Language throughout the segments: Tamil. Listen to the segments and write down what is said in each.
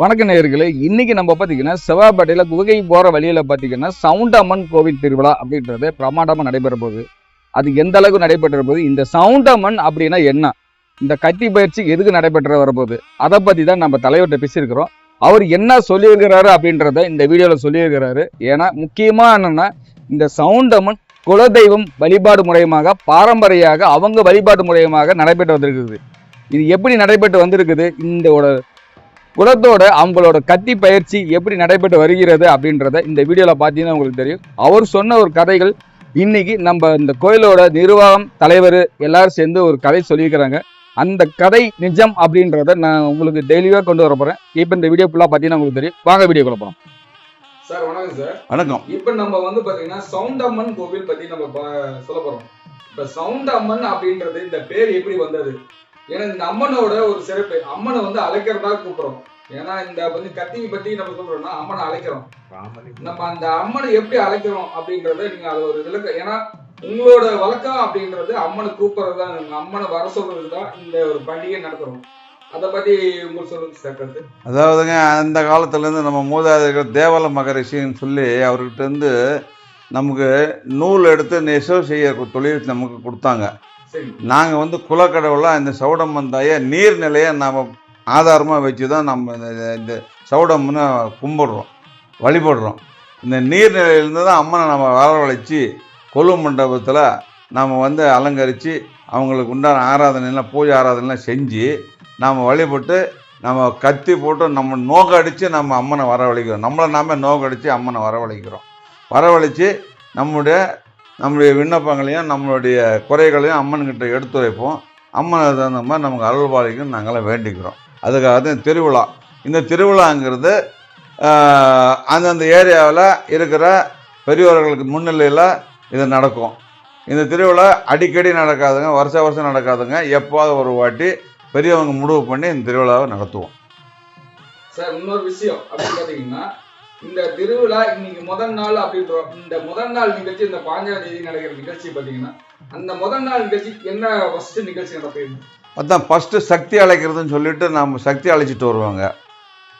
வணக்க நேர்களே இன்னைக்கு நம்ம பார்த்தீங்கன்னா செவ்வாப்பேட்டையில் குகை போகிற வழியில் பார்த்தீங்கன்னா சவுண்ட் அம்மன் கோவில் திருவிழா அப்படின்றது பிரமாண்டமாக நடைபெற போகுது. அது எந்த அளவுக்கு நடைபெற்ற போகுது? இந்த சவுண்ட் அம்மன் அப்படின்னா என்ன? இந்த கத்தி பயிற்சி எதுக்கு நடைபெற்ற வரப்போகுது அதை பற்றி தான் நம்ம தலைவர்கிட்ட பேசியிருக்கிறோம். அவர் என்ன சொல்லியிருக்கிறாரு அப்படின்றத இந்த வீடியோவில் சொல்லியிருக்கிறாரு. ஏன்னா முக்கியமாக என்னென்னா இந்த சவுண்ட் அம்மன் குலதெய்வம் வழிபாடு முறையமாக பாரம்பரியாக அவங்க வழிபாடு முறையமாக நடைபெற்று வந்திருக்குது. இது எப்படி நடைபெற்று வந்திருக்குது? இந்த குலத்தோட அவங்களோட கத்தி பயிற்சி எப்படி நடைபெற்று வருகிறது அப்படின்றத இந்த வீடியோவில் பார்த்தீங்கன்னா உங்களுக்கு தெரியும். அவர் சொன்ன ஒரு கதைகள் இன்னைக்கு நம்ம இந்த கோயிலோட நிர்வாகம் தலைவர் எல்லாரும் சேர்ந்து ஒரு கதை சொல்லியிருக்கிறாங்க. அந்த கதை நிஜம் அப்படின்றத நான் உங்களுக்கு டெய்லியாக கொண்டு வர போகிறேன் இப்போ இந்த வீடியோ ஃபுல்லாக பார்த்தீங்கன்னா உங்களுக்கு தெரியும். வாங்க வீடியோக்குள்ள போகலாம் சார் வணக்கம் சார். வணக்கம். இப்போ நம்ம வந்து பாத்தீங்கன்னா சவுண்ட் அம்மன் கோவில் பத்தி நம்ம சொல்ல போறோம். இப்ப சவுண்ட் அம்மன் அப்படின்றது இந்த பேர் எப்படி வந்தது? ஏன்னா இந்த அம்மனோட ஒரு சிறப்பு. அம்மனை வந்து அழைக்கிறதா கூப்பிடுறோம். ஏன்னா இந்த வந்து கத்தி பத்தி நம்ம சொல்றோம்னா அம்மனை அழைக்கிறோம். நம்ம அந்த அம்மனை எப்படி அழைக்கிறோம் அப்படின்றத நீங்க அது ஒரு விளக்க ஏன்னா உங்களோட வழக்கம் அப்படின்றது அம்மனை கூப்பிடுறது தான் அம்மனை வர சொல்றது தான் இந்த ஒரு பண்டிகை நடத்துறோம். அதை பத்தி உங்களுக்கு சொல்லுங்க சார் கருத்து. அதாவதுங்க அந்த காலத்துலேருந்து நம்ம மூதாதைகள் தேவல மகரிஷின்னு சொல்லி அவர்கிட்ட இருந்து நமக்கு நூல் எடுத்து நெசவு செய்ய தொழில் நமக்கு கொடுத்தாங்க. சரி. நாங்கள் வந்து குலக்கடவுளாக இந்த சவுடம்மன் தாயை நீர்நிலையை நாம் ஆதாரமாக வச்சு தான் நம்ம இந்த- இந்த சவுடம்மனை கும்பிடுறோம் வழிபடுறோம். இந்த நீர்நிலையிலேருந்து தான் அம்மனை நம்ம வரவழைச்சி கொலு மண்டபத்தில் நாம் வந்து அலங்கரித்து அவங்களுக்கு உண்டான ஆராதனைலாம் பூஜை ஆராதனைலாம் செஞ்சு நாம் வழிபட்டு நம்ம கத்தி போட்டு நம்ம நோக்கடித்து நம்ம அம்மனை வரவழைக்கிறோம். நம்மளை நாம நோக்கடித்து அம்மனை வரவழைக்கிறோம். வரவழைச்சு நம்முடைய நம்முடைய விண்ணப்பங்களையும் நம்மளுடைய குறைகளையும் அம்மன்கிட்ட எடுத்துரைப்போம். அம்மனை தகுந்த மாதிரி நமக்கு அருள்பாலிக்கும் நாங்களாம் வேண்டிக்கிறோம். அதுக்காக தான் திருவிழா. இந்த திருவிழாங்கிறது அந்தந்த ஏரியாவில் இருக்கிற பெரியவர்களுக்கு முன்னிலையில் இது நடக்கும். இந்த திருவிழா அடிக்கடி நடக்காதுங்க வருஷ வருஷம் நடக்காதுங்க. எப்போது ஒரு வாட்டி பெரியவங்க முடிவு பண்ணி இந்த திருவிழாவை நடத்துவோம். சார் இன்னொரு விஷயம். அப்படின்னு பார்த்தீங்கன்னா இந்த திருவிழா இன்னைக்கு முதல் நாள் அப்படின்ற இந்த முதல் நாள் நிகழ்ச்சி இந்த பாஞ்சாம் தேதி நடக்கிற நிகழ்ச்சி பார்த்தீங்கன்னா அந்த முதல் நாள் நிகழ்ச்சி என்ன ஃபர்ஸ்ட் நிகழ்ச்சி நடக்குது? அதான் ஃபஸ்ட்டு சக்தி அழைக்கிறதுன்னு சொல்லிட்டு நாம் சக்தி அழைச்சிட்டு வருவாங்க.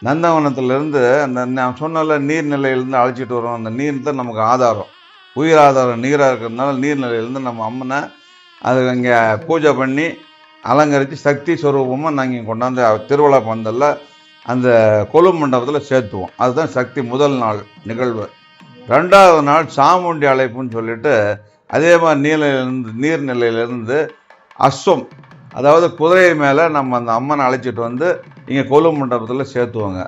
நந்தவனத்துலேருந்து அந்த நான் சொன்னல நீர்நிலையிலேருந்து அழைச்சிட்டு வருவோம். அந்த நீர் தான் நமக்கு ஆதாரம். உயிர் ஆதாரம் நீராக இருக்கிறதுனால நீர்நிலையிலேருந்து நம்ம அம்மனை அது இங்கே பூஜை பண்ணி அலங்கரித்து சக்தி சுரூபமாக நாங்கள் இங்கே கொண்டாந்து திருவிழா பந்தலில் அந்த கொலு மண்டபத்தில் சேர்த்துவோம். அதுதான் சக்தி முதல் நாள் நிகழ்வு. ரெண்டாவது நாள் சாமுண்டி அழைப்புன்னு சொல்லிட்டு அதே மாதிரி நீர்நிலையிலேருந்து நீர்நிலையிலேருந்து அஸ்வம் அதாவது குதிரை மேலே நம்ம அந்த அம்மனை அழைச்சிட்டு வந்து இங்கே கொலு மண்டபத்தில் சேர்த்துவாங்க.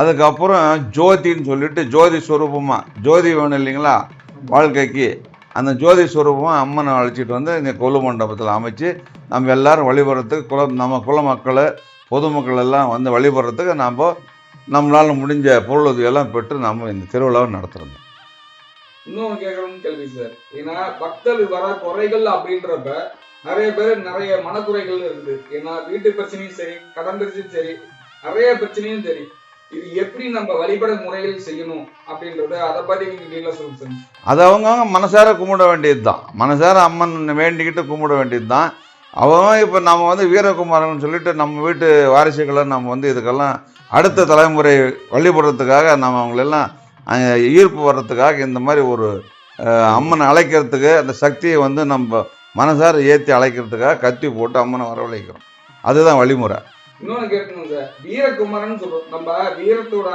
அதுக்கப்புறம் ஜோதின்னு சொல்லிட்டு ஜோதி ஸ்வரூபமாக ஜோதி வேணும் இல்லைங்களா? வாழ்க்கைக்கு. அந்த ஜோதி ஸ்வரூபமாக அம்மனை அழைச்சிட்டு வந்து இங்கே கொலு மண்டபத்தில் அமைச்சு நம்ம எல்லாரும் வழிபடுறதுக்கு குல நம்ம குல மக்கள் பொதுமக்கள் எல்லாம் வந்து வழிபடுறதுக்கு நாம் நம்மளால் முடிஞ்ச பொருளுதவியெல்லாம் பெற்று நம்ம இந்த திருவிழாவை நடத்துகிறோம் இன்னொன்று கேட்கணும்னு கேள்வி சார். ஏன்னா பக்தர்கள் வர குறைகள் அப்படின்றப்ப நிறைய பேர் நிறைய மனக்குறைகள் இருக்குது ஏன்னா வீட்டு பிரச்சனையும் சரி கடன் பிரச்சனையும் சரி நிறைய பிரச்சனையும் சரி. இது எப்படி நம்ம வழிபட முறையில் செய்யணும் அப்படின்றத அதை பத்தி நீங்க டீலா சொல்லுங்க சார். அது அவங்கவுங்க மனசார கும்பிட வேண்டியது தான் மனசார அம்மன் வேண்டிக்கிட்டு கும்பிட வேண்டியது தான் அவன் இப்போ நம்ம வந்து வீரகுமாரன் சொல்லிட்டு நம்ம வீட்டு வாரிசுகளை நம்ம வந்து இதுக்கெல்லாம் அடுத்த தலைமுறை வழிபடுறதுக்காக நம்ம அவங்களெல்லாம் ஈர்ப்பு வர்றதுக்காக இந்த மாதிரி ஒரு அம்மனை அழைக்கிறதுக்கு அந்த சக்தியை வந்து நம்ம மனசார ஏற்றி அழைக்கிறதுக்காக கத்தி போட்டு அம்மனை வரவழைக்கிறோம். அதுதான் வழிமுறை. இன்னொன்னு கேட்கணும் சார் வீரகுமரன் சொல்றோம். நம்ம வீரத்தோட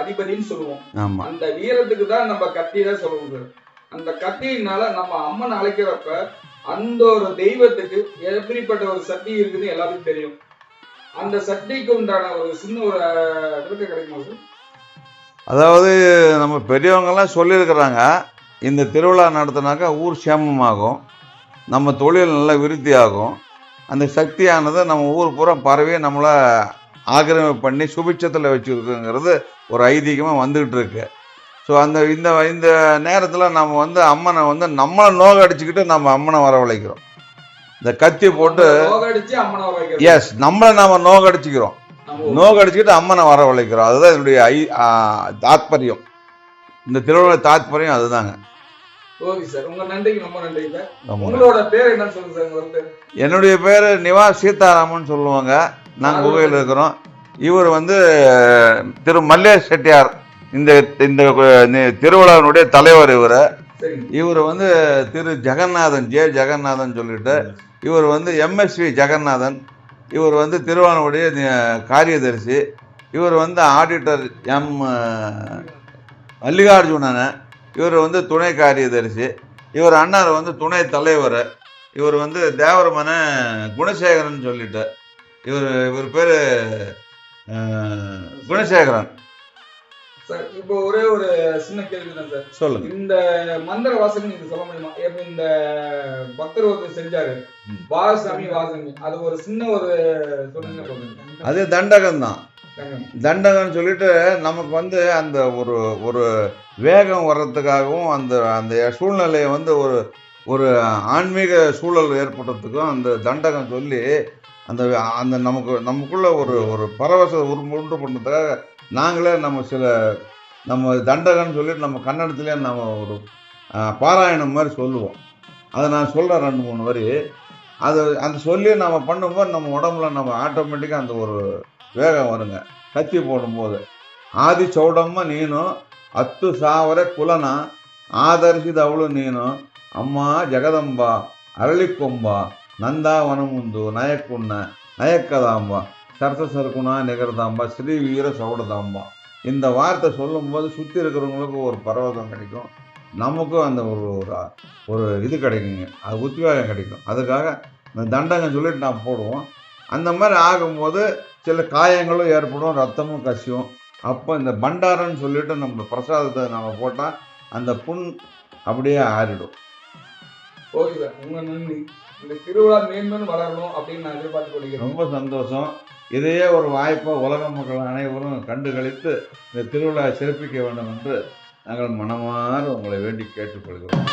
அதிபதின்னு சொல்லுவோம். ஆமாம் அந்த வீரத்துக்கு தான் நம்ம கத்தி தான் சொல்லுவோம் சார். அந்த கத்தியினால நம்ம அம்மன் அழைக்கிறப்ப அந்த ஒரு தெய்வத்துக்கு எப்படிப்பட்ட ஒரு சக்தி இருக்குன்னு எல்லாத்துக்கும் தெரியும். அந்த சக்திக்கு உண்டான ஒரு சின்ன ஒரு அஹ், விளக்கம் கிடைக்குமா சார்? அதாவது நம்ம பெரியவங்கெல்லாம் சொல்லியிருக்கிறாங்க இந்த திருவிழா நடத்தினாக்கா ஊர் சேமமாகும். நம்ம தொழில் நல்லா விருத்தி ஆகும் அந்த சக்தியானது நம்ம ஊர் பூரா பரவி நம்மளை ஆக்கிரமிப்பு பண்ணி சுபிட்சத்தில் வச்சுருக்குங்கிறது ஒரு ஐதீகமாக வந்துக்கிட்டு இருக்கு. ஸோ அந்த இந்த இந்த நேரத்தில் நம்ம வந்து அம்மனை வந்து நம்மளை நோக அடிச்சுக்கிட்டு நம்ம அம்மனை வரவழைக்கிறோம். இந்த கத்தி போட்டு எஸ் நம்மளை நம்ம நோகடிச்சுக்கிறோம். நம்ம நோக்கடிச்சுக்கிட்டு அம்மனை வரவழைக்கிறோம். அதுதான் என்னுடைய ஐ தாத்பரியம். இந்த திருவிழா தாத்பரியம் அதுதாங்க. ஓகே சார் உங்க நன்றிக்கு ரொம்ப நன்றி சார் ரொம்ப உங்களோட பேர் என்ன சொல்லுங்க சார் உங்க பேர். என்னுடைய பேர் நிவாஸ் சீதாராமன் சொல்லுவாங்க. நாங்கள் குகையில் இருக்கிறோம். இவர் வந்து திரு மல்லேஷ் செட்டியார் இந்த இந்த திருவிழாவினுடைய தலைவர் இவர். இவர் வந்து திரு ஜெகநாதன் ஜே ஜெகநாதன் சொல்லிட்டு இவர் வந்து எம்எஸ்வி ஜெகநாதன் இவர் வந்து திருவாரூருடைய நி- காரியதரிசி இவர் வந்து ஆடிட்டர் எம் மல்லிகார்ஜுனன். இவர் வந்து துணை காரியதரிசி. இவர் அண்ணார் வந்து துணை தலைவர். இவர் வந்து தேவரமன குணசேகரன் சொல்லிட்டு. இவர் இவர் பேர் குணசேகரன். சார் இப்போ ஒரே ஒரு சின்ன கேள்வி தான் சார். சொல்லுங்க. இந்த மந்திர வாசகம் நீங்க சொல்ல முடியுமா? எப்படி இந்த பக்தர் ஒருத்தர் செஞ்சாரு. வாசாமி வாசமி அது ஒரு சின்ன ஒரு சொல்லுங்க அது தண்டகம் தான். தண்டகம்னு சொல்லிட்டு நமக்கு வந்து அந்த ஒரு ஒரு வேகம் வர்றதுக்காகவும் அந்த அந்த சூழ்நிலையை வந்து ஒரு ஒரு ஆன்மீக சூழல் ஏற்படுறதுக்கும் அந்த தண்டகம் சொல்லி அந்த அந்த நமக்கு நமக்குள்ள ஒரு ஒரு பரவச ஒரு உண்டு பண்ணுறதுக்காக நாங்களே நம்ம சில நம்ம தண்டகம்னு சொல்லிட்டு நம்ம கன்னடத்துலேயே நம்ம ஒரு பாராயணம் மாதிரி சொல்லுவோம். அதை நான் சொல்கிறேன் ரெண்டு மூணு வரி. அது அந்த சொல்லி நம்ம பண்ணும்போது நம்ம உடம்புல நம்ம ஆட்டோமேட்டிக்காக அந்த ஒரு வேகம் வருங்க. கத்தி போடும்போது. ஆதி ಚೌಡಮ್ಮ நீனும் அத்து ಸಾವಿರ குலனா. ಆಧರಿಸಿದವಳು ನೀನು ಅಮ್ಮ ಜಗದಂಬ ಅರಳಿಕೊಂಬ ನಂದಾವನ ಮುಂದು ನಯಕುಣ್ಣ நயக்கதாம்பா சரச சருக்குணா நிகரதாம்பா ஸ்ரீ வீர சௌடதாம்பா. இந்த வார்த்தை சொல்லும்போது சுற்றி இருக்கிறவங்களுக்கு ஒரு பரவசம் கிடைக்கும். நமக்கும் அந்த ஒரு ஒரு இது கிடைக்குங்க. அது உத்வேகம் கிடைக்கும். அதுக்காக இந்த தண்டங்க சொல்லிட்டு நான் போடுவோம். அந்த மாதிரி ஆகும்போது சில காயங்களும் ஏற்படும் ரத்தமும் கசியும். அப்போ இந்த பண்டாரன்னு சொல்லிட்டு நம்ம பிரசாதத்தை நம்ம போட்டால் அந்த புண் அப்படியே ஆறிடும். ஓகே சார் உங்க நன்றி. இந்த திருவிழா மேன்மேலும் வளரணும் அப்படின்னு நான் எதிர்பார்த்து கொள்கிறேன். ரொம்ப சந்தோஷம். இதையே ஒரு வாய்ப்பை உலக மக்கள் அனைவரும் கண்டு களித்து இந்த திருவிழாவை சிறப்பிக்க வேண்டும் என்று நாங்கள் மனமாற உங்களை வேண்டி கேட்டுக்கொள்கிறோம்.